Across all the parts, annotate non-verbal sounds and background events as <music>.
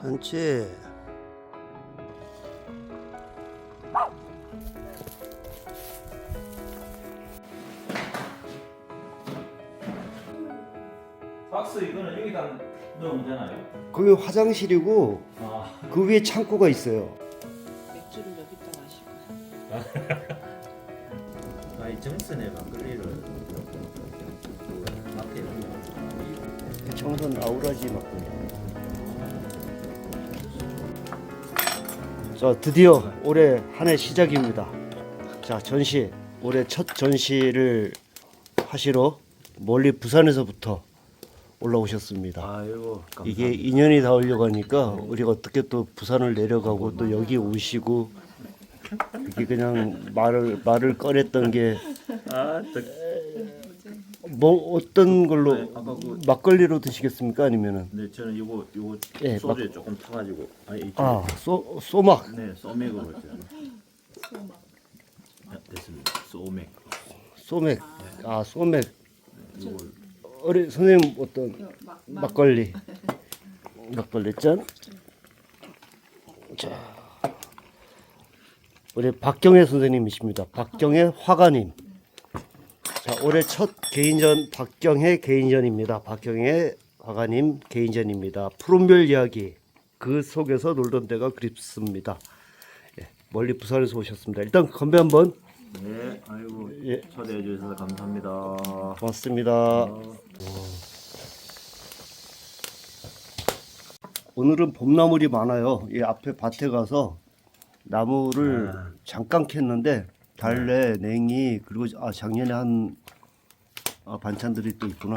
전체 박스 이거는 여기다 넣으면 되나요? 거기 화장실이고 아, 그 위에 창고가 있어요. 맥주를 여기다 마실까요? 아이 정선의 막 청선 아우라지 막걸리. 자 드디어 올해 한 해 시작입니다. 자 전시 올해 첫 전시를 하시러 멀리 부산에서부터 올라오셨습니다. 아이고 이게 인연이 닿으려고 하니까 우리가 어떻게 또 부산을 내려가고 또 여기 오시고 이게 그냥 말을 말을 꺼냈던 게뭐아 또 어떤 걸로 네, 아까 그- 막걸리로 드시겠습니까? 아니면은? 네 저는 요거 요거 예, 소주에 조금 타가지고 아니 이쪽 아소 소막. 네 소맥으로 했죠. <laughs> 네, 됐습니다. 소맥. 소맥. 아 소맥. 요걸. 어리 선생님 어떤 막걸리? <laughs> 막걸리 짠. 자. 우리 박경혜 선생님이십니다. 박경혜 화가님. 자 올해 첫 개인전 박경혜 개인전입니다. 박경혜 화가님 개인전입니다. 푸른별 이야기 그 속에서 놀던 때가 그립습니다. 예, 멀리 부산에서 오셨습니다. 일단 건배 한번 네 아이고 예. 초대해 주셔서 감사합니다. 고맙습니다. 오늘은 봄나물이 많아요. 이 앞에 밭에 가서 나무를 잠깐 캤는데 달래, 냉이 그리고 아 작년에 한 아, 반찬들이 또 있구나.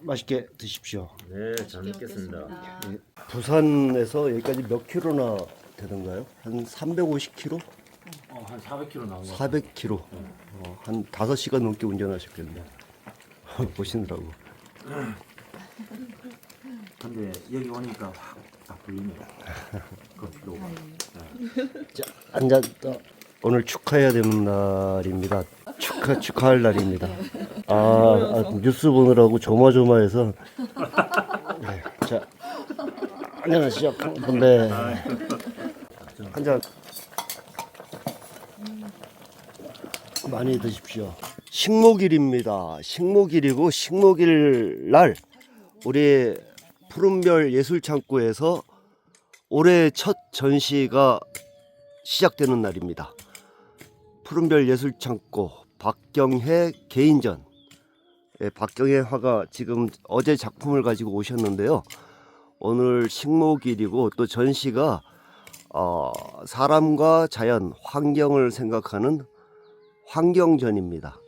맛있게 드십시오. 네 잘 먹겠습니다. 예, 부산에서 여기까지 몇 킬로나 되던가요? 한 350킬로? 어, 한 400kg 나온 거. 400킬로. 어, 한 5시간 넘게 운전하셨겠네. 보시느라고. <laughs> 근데 여기 오니까 확딱 불리네요. <laughs> 그 피로가. 자, 앉아 또 오늘 축하해야 되는 날입니다. 축하 축하할 날입니다. 아, 아, 뉴스 보느라고 조마조마해서. 네, 자, 안녕하시죠, 근데 한 잔 많이 드십시오. 식목일입니다. 식목일이고 식목일 날 우리 푸른별 예술창고에서 올해 첫 전시가 시작되는 날입니다. 푸른별 예술창고 박경혜 개인전. 예, 박경혜 화가 지금 어제 작품을 가지고 오셨는데요. 오늘 식목일이고 또 전시가 어, 사람과 자연, 환경을 생각하는 환경전입니다.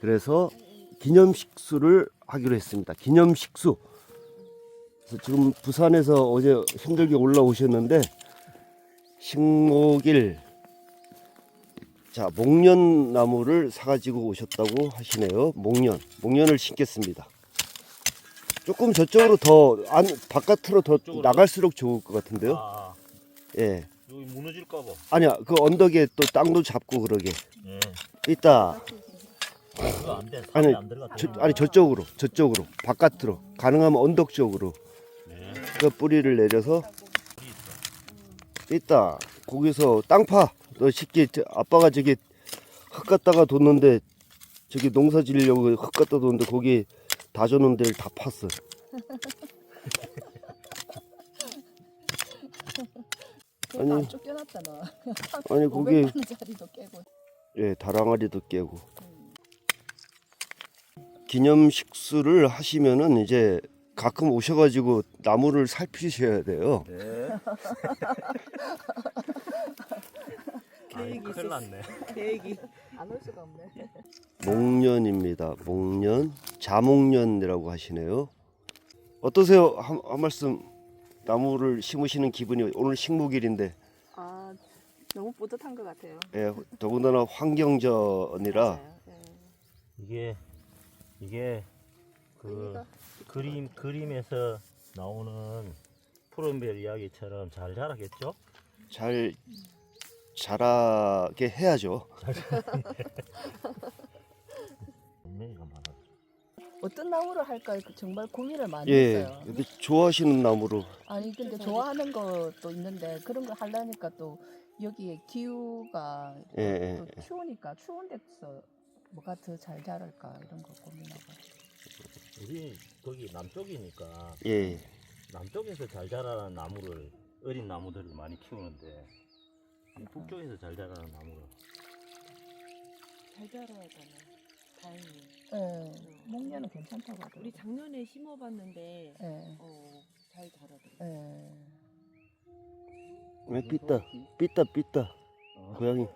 그래서 기념식수를 하기로 했습니다. 기념식수. 그래서 지금 부산에서 어제 힘들게 올라오셨는데 식목일 자 목련 나무를 사가지고 오셨다고 하시네요. 목련 목련을 심겠습니다. 조금 저쪽으로 더 안 바깥으로 더 나갈수록 좋을 것 같은데요. 아, 예. 여기 무너질까 봐. 아니야 그 언덕에 또 땅도 잡고 그러게. 예. 이따 그거 안 돼. 아니, 안. 저, 아니 저쪽으로 저쪽으로 바깥으로 가능하면 언덕 쪽으로 네. 그 뿌리를 내려서 이따 거기서 땅파 너 쉽게 저- 아빠가 저기 흙 갖다가 뒀는데 저기 농사 지으려고 흙 갖다 뒀는데 거기 다 줬는 데를 다 팠어 아니. 아니 쫓겨났잖아. 아니 거기 500만 원짜리도 깨고. 예 다랑아리도 깨고 기념 식수를 하시면은 이제 가끔 오셔가지고 나무를 살피셔야 돼요. 네. <laughs> 계획이 큰일 났네. <laughs> 계획이 안 올 수가 없네. 목련입니다. 목련, 자목련이라고 하시네요. 어떠세요? 한, 한 말씀 나무를 심으시는 기분이 오늘 식목일인데 아 너무 뿌듯한 것 같아요. 예, 더군다나 환경전이라 맞아요. 예. 이게 이게 그 그림 그림에서 나오는 푸른별 이야기처럼 잘 자라겠죠? 잘 자라게 해야죠. 분명히가 <laughs> 많아. 어떤 나무를 할까 그 정말 고민을 많이 예. 했어요. 근데 좋아하시는 나무로. 아니 근데 좋아하는 것도 있는데 그런 거 하려니까 또 여기에 기후가 예, 예. 또 추우니까 추운 데서 뭐가 더 잘 자랄까 이런 거 고민하고. 우리 거기 남쪽이니까 예. 남쪽에서 잘 자라는 나무를 어린 나무들을 많이 키우는데 이 북쪽에서 잘 자라는 나무를 잘 자라잖아. 다행히. 예. 목련은 괜찮다고 하더라고요. 우리 작년에 심어봤는데 예. 어, 잘 자라더라고. 예. 왜 삐따? 삐따 삐따. 어. 고양이.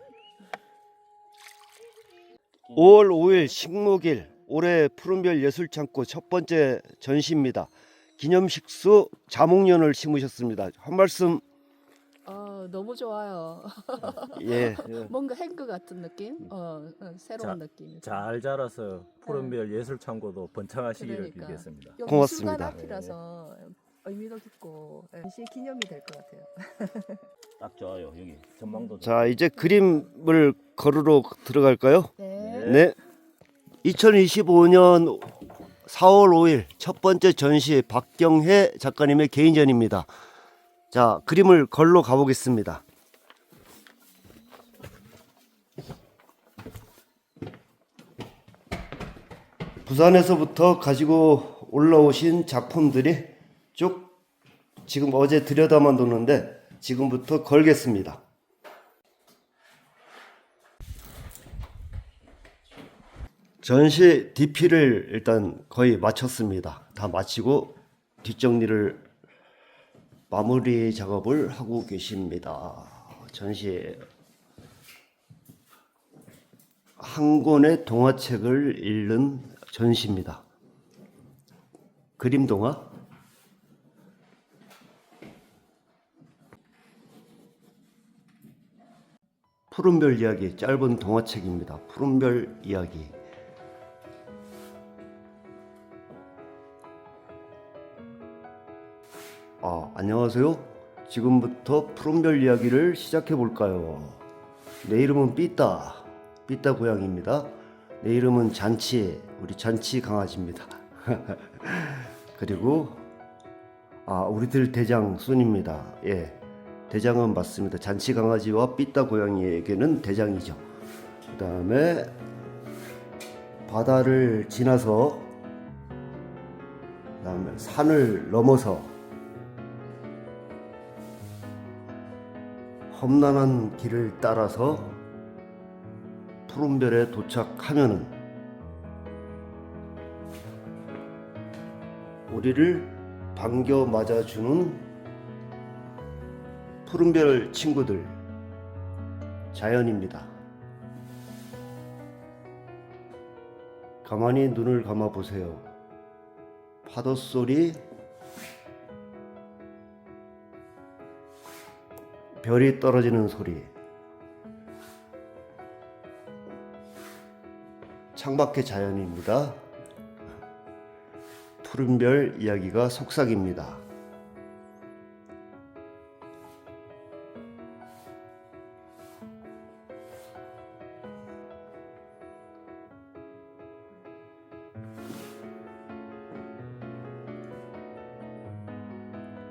5월 5일 식목일 올해 푸른별 예술창고 첫 번째 전시입니다. 기념식수 자목련을 심으셨습니다. 한 말씀 어, 너무 좋아요. 예. <laughs> 뭔가 행그 같은 느낌? 어, 어, 새로운 자, 느낌. 잘 자라서 푸른별 예술 창고도 번창하시기를 그러니까. 빌겠습니다. 여기 고맙습니다. 미술관 앞이라서 의미도 깊고 예, 전시 기념이 될 것 같아요. <laughs> 딱 좋아요 여기 전망도 자, 이제 그림을 거르러 들어갈까요? 네. 네. 2025년 4월 5일 첫 번째 전시 박경혜 작가님의 개인전입니다. 자, 그림을 걸러 가보겠습니다. 부산에서부터 가지고 올라오신 작품들이 쭉 지금 어제 들여다만 뒀는데 지금부터 걸겠습니다. 전시 DP를 일단 거의 마쳤습니다. 다 마치고 뒷정리를 마무리 작업을 하고 계십니다. 전시 한 권의 동화책을 읽는 전시입니다. 그림 동화? 푸른별 이야기 짧은 동화책입니다. 푸른별 이야기. 안녕하세요. 지금부터 푸른별 이야기를 시작해 볼까요? 내 이름은 삐따. 삐따 고양이입니다. 내 이름은 잔치. 우리 잔치 강아지입니다. <laughs> 그리고 아, 우리들 대장 순입니다. 예. 대장은 맞습니다. 잔치 강아지와 삐따 고양이에게는 대장이죠. 그 다음에 바다를 지나서 그 다음에 산을 넘어서 험난한 길을 따라서 푸른별에 도착하면은 우리를 반겨 맞아주는 푸른별 친구들 자연입니다. 가만히 눈을 감아 보세요. 파도 소리, 별이 떨어지는 소리, 창밖의 자연입니다. 푸른별 이야기가 속삭입니다.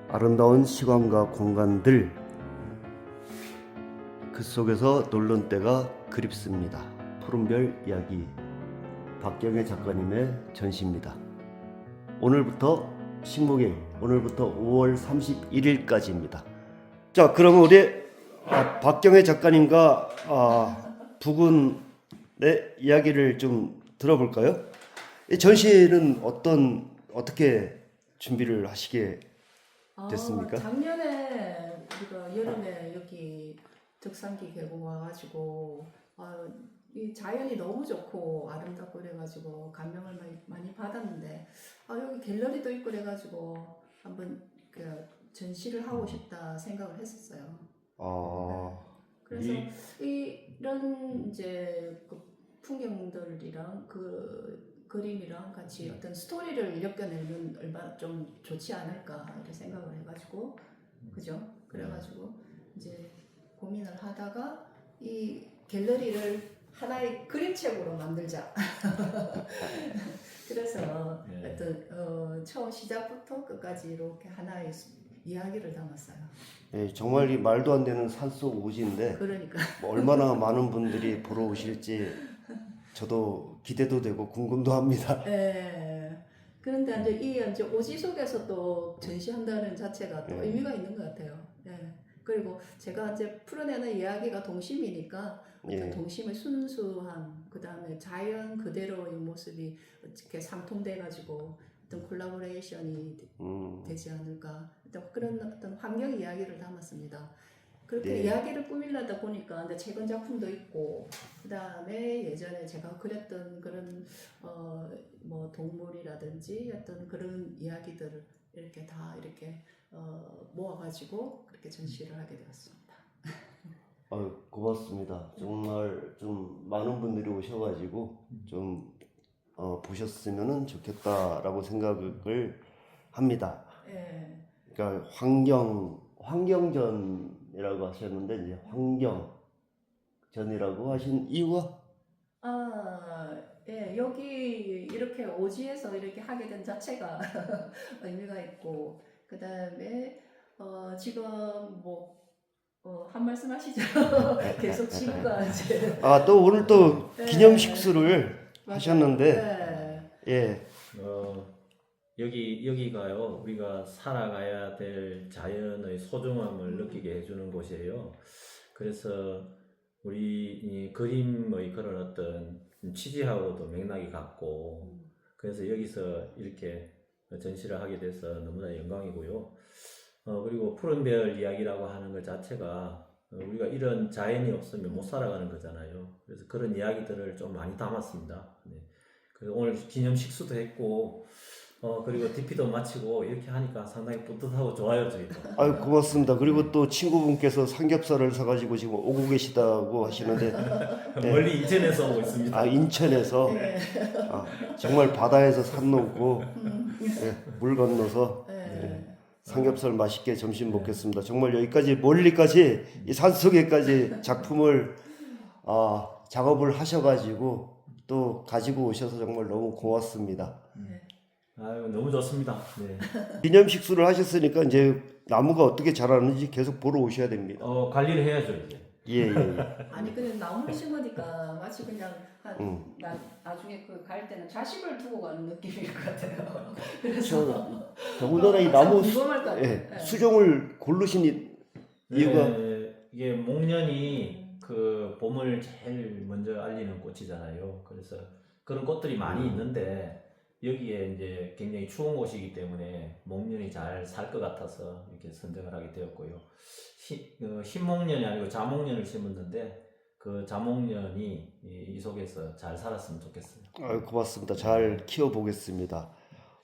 아름다운 시간과 공간들 그 속에서 놀는 때가 그립습니다. 푸른별 이야기 박경혜 작가님의 전시입니다. 오늘부터 식목일 오늘부터 5월 31일까지입니다. 자, 그럼 우리 아, 박경혜 작가님과 아, 부군의 이야기를 좀 들어볼까요? 이 전시는 어떤 어떻게 준비를 하시게 됐습니까? 아, 작년에 우리가 여름에 여기 덕산기 계곡 와가지고 아, 이 자연이 너무 좋고 아름답고 그래가지고 감명을 많이, 많이 받았는데 아, 여기 갤러리도 있고 그래가지고 한번 그 전시를 하고 싶다 생각을 했었어요. 아, 그래서 이- 이런 이제 그 풍경들이랑 그 그림이랑 같이 어떤 스토리를 엮여내면 얼마나 좀 좋지 않을까 이렇게 생각을 해가지고 그죠? 그래가지고 이제 고민을 하다가 이 갤러리를 하나의 그림책으로 만들자. <laughs> 그래서 어떤 어, 처음 시작부터 끝까지 이렇게 하나의 수- 이야기를 담았어요. 예, 정말 이 말도 안 되는 산속 오지인데 그러니까 뭐 얼마나 많은 분들이 보러 오실지 저도 기대도 되고 궁금도 합니다. 예. 그런데 이제 이 이제 오지 속에서 또 전시한다는 자체가 또 예. 의미가 있는 것 같아요. 예. 그리고 제가 이제 풀어내는 이야기가 동심이니까 예. 동심의 순수함, 그 다음에 자연 그대로의 모습이 어떻게 상통돼 가지고 어떤 콜라보레이션이 음, 되지 않을까 어떤 그런 어떤 환경 이야기를 담았습니다. 그렇게 네. 이야기를 꾸밀려다 보니까 이제 최근 작품도 있고 그 다음에 예전에 제가 그렸던 그런 어 뭐 동물이라든지 어떤 그런 이야기들을 이렇게 다 이렇게 어 모아가지고 그렇게 전시를 하게 되었습니다. <laughs> 아유, 고맙습니다. 정말 좀 많은 분들이 오셔가지고 좀 어, 보셨으면 좋겠다라고 생각을 합니다. 예. 그러니까 환경 환경전이라고 하셨는데 이제 환경전이라고 하신 이유가 아, 예, 여기 이렇게 오지에서 이렇게 하게 된 자체가 <laughs> 의미가 있고, 그 다음에, 어, 지금 뭐, 어, 한 말씀 하시죠. <laughs> 계속 지금까지. 아또 오늘 또 네. 기념식수를 하셨는데 네. 예 어, 여기 여기가요 우리가 살아가야 될 자연의 소중함을 느끼게 해주는 곳이에요. 그래서 우리 이 그림의 그런 어떤 취지하고도 맥락이 같고 그래서 여기서 이렇게 전시를 하게 돼서 너무나 영광이고요. 어, 그리고 푸른 배열 이야기라고 하는 것 자체가 어, 우리가 이런 자연이 없으면 못 살아가는 거잖아요. 그래서 그런 이야기들을 좀 많이 담았습니다. 네. 그래서 오늘 기념 식수도 했고, 어, 그리고 DP도 마치고 이렇게 하니까 상당히 뿌듯하고 좋아요, 저희도. 아유 고맙습니다. 그리고 또 친구분께서 삼겹살을 사가지고 지금 오고 계시다고 하시는데 네. <laughs> 멀리 인천에서 오고 있습니다. 아 인천에서 네. 아, 정말 바다에서 산 놓고 물 건너서 네. 삼겹살 맛있게 점심 먹겠습니다. 정말 여기까지 멀리까지 이 산속에까지 작품을 아, 작업을 하셔가지고 또 가지고 오셔서 정말 너무 고맙습니다. 네. 아유, 너무 좋습니다. 네. <laughs> 기념식수를 하셨으니까 이제 나무가 어떻게 자라는지 계속 보러 오셔야 됩니다. 어, 관리를 해야죠, 이제. 예, 예, 예. 아니, 근데 나무를 심으니까 마치 그냥 한, 음. 나, 나중에 그 갈 때는 자식을 두고 가는 느낌일 것 같아요. <laughs> 그래서. 저, 더군다나 이 나무 수, 궁금할 것 같아요. 예, 네. 수종을 고르신 이- 이유가 네, 이게 목련이 그 봄을 제일 먼저 알리는 꽃이잖아요. 그래서 그런 꽃들이 많이 음. 있는데 여기에 이제 굉장히 추운 곳이기 때문에 목련이 잘 살 것 같아서 이렇게 선정을 하게 되었고요. 시, 어, 흰목련이 아니고 자목련을 심었는데 그 자목련이 이, 이 속에서 잘 살았으면 좋겠어요. 아유, 고맙습니다. 잘 키워보겠습니다.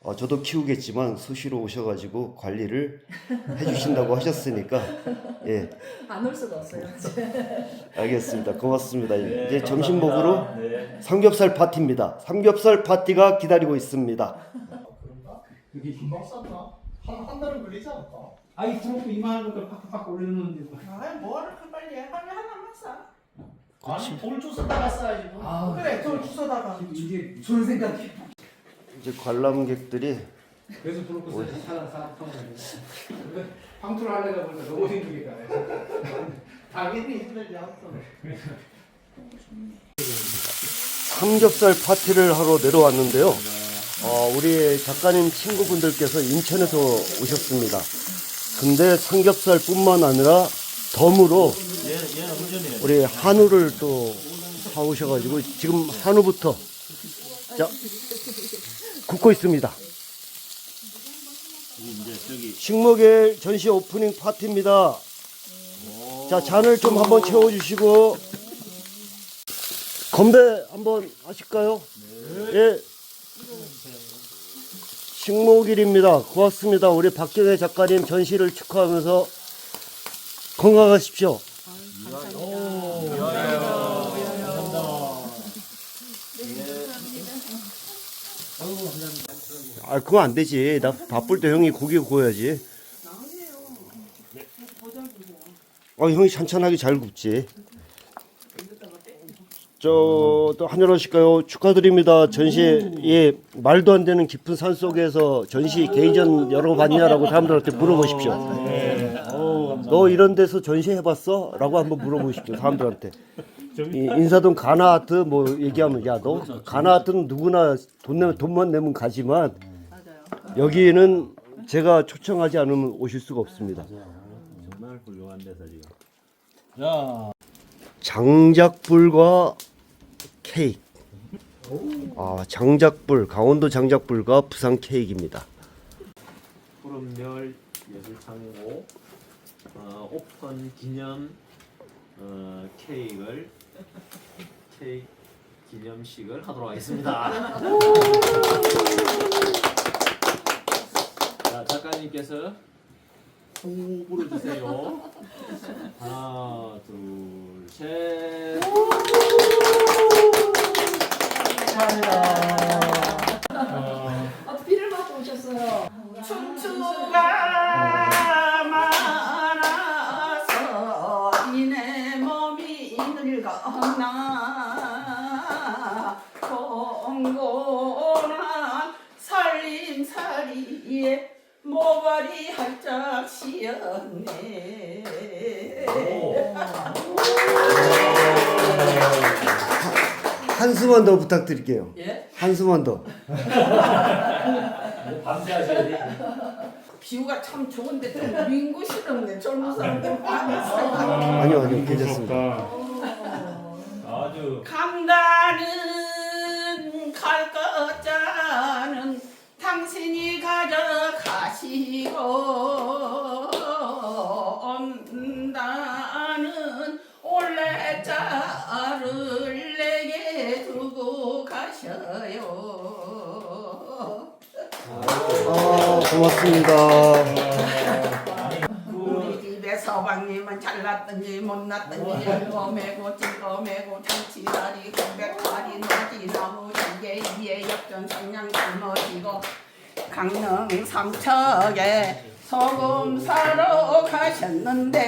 어, 저도 키우겠지만 수시로 오셔가지고 관리를 해주신다고 하셨으니까 예, 안 올 수가 없어요. <laughs> 알겠습니다. 고맙습니다. 네, 이제 점심 먹으러. 네. 삼겹살 파티입니다. 삼겹살 파티가 기다리고 있습니다. 그게 금방 쌌나? 한, 한 달은 걸리지 않을까? 아이 그렇고 이만한 것들 팍팍 올리는데 뭐. 아이 뭐하러 그 빨리 해? 하면 하나만 싸 아니 돌 주워다가 싸야지 뭐. 아, 그래 돌 주워다가 이제 술 생각해. 이제 관람객들이 그래서 브로커스 사람 사람 방투를 <laughs> 하려다 보니까 너무 가네. <laughs> 당연히 힘들지 않고 삼겹살 파티를 하러 내려왔는데요. 어, 우리 작가님 친구분들께서 인천에서 오셨습니다. 근데 삼겹살뿐만 아니라 덤으로 얘, 얘는 운전이에요. 우리 한우를 또 사오셔가지고 지금 한우부터 자 굽고 있습니다. 식목일 전시 오프닝 파티입니다. 자 잔을 좀 한번 채워주시고 건배 한번 하실까요? 예. 식목일입니다. 고맙습니다. 우리 박경혜 작가님 전시를 축하하면서 건강하십시오. 아, 그거 안 되지. 나 바쁠 때 형이 고기 구워야지. 어, 형이 찬찬하게 잘 굽지. 저또 한여러실까요? 축하드립니다. 전시 예 말도 안 되는 깊은 산 속에서 전시 개인전 열어봤냐라고 사람들한테 물어보십시오. 너 이런 데서 전시 해봤어?라고 한번 물어보십시오 사람들한테. 이 인사동 가나아트 뭐 얘기하면 야 너 가나아트는 누구나 돈 내면 돈만 내면 가지만 여기는 제가 초청하지 않으면 오실 수가 없습니다. 정말 훌륭한 데서 지금. 장작불과 케이크. 아 장작불 강원도 장작불과 부산 케이크입니다. 푸른별 예술창고 어, 오픈 기념 어, 케이크를 케이크 기념식을 하도록 하겠습니다. <laughs> <laughs> 자 작가님께서 후 불어주세요. 하나 둘 셋. 아, 비를 맞고 오셨어요. 춘추가 모발이 활짝 씌었네 한수만 더 부탁드릴게요. 예? 한수만 더. 밤새 하셔야 돼. 비유가 참 좋은데 좀 민구스럽네 젊은 사람들 많이 있어 아니요 아니요 괜찮습니다. 아주 감다는 갈 것자는 당신이 가져가 시고 온다는 올레자를 내게 두고 가셔요 아 고맙습니다. 우리 집에 서방님은 잘났든지 못났든지 열거매고 찔거매고 장치다리 공백다리 나지 나무 전개 위에 역전 상냥 젊어지고 강릉 삼척에 소금 사러 가셨는데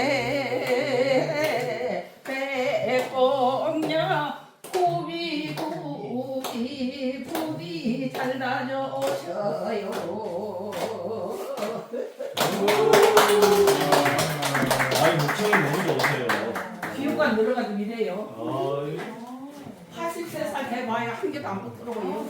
배꼽냐 굽이 굽이 부디 잘 다녀오셔요 아이 목청이 너무 좋으세요. 비유가 늘어가지고 이래요. 아유. 83살 해봐야 한 개도 안 붙더라고요.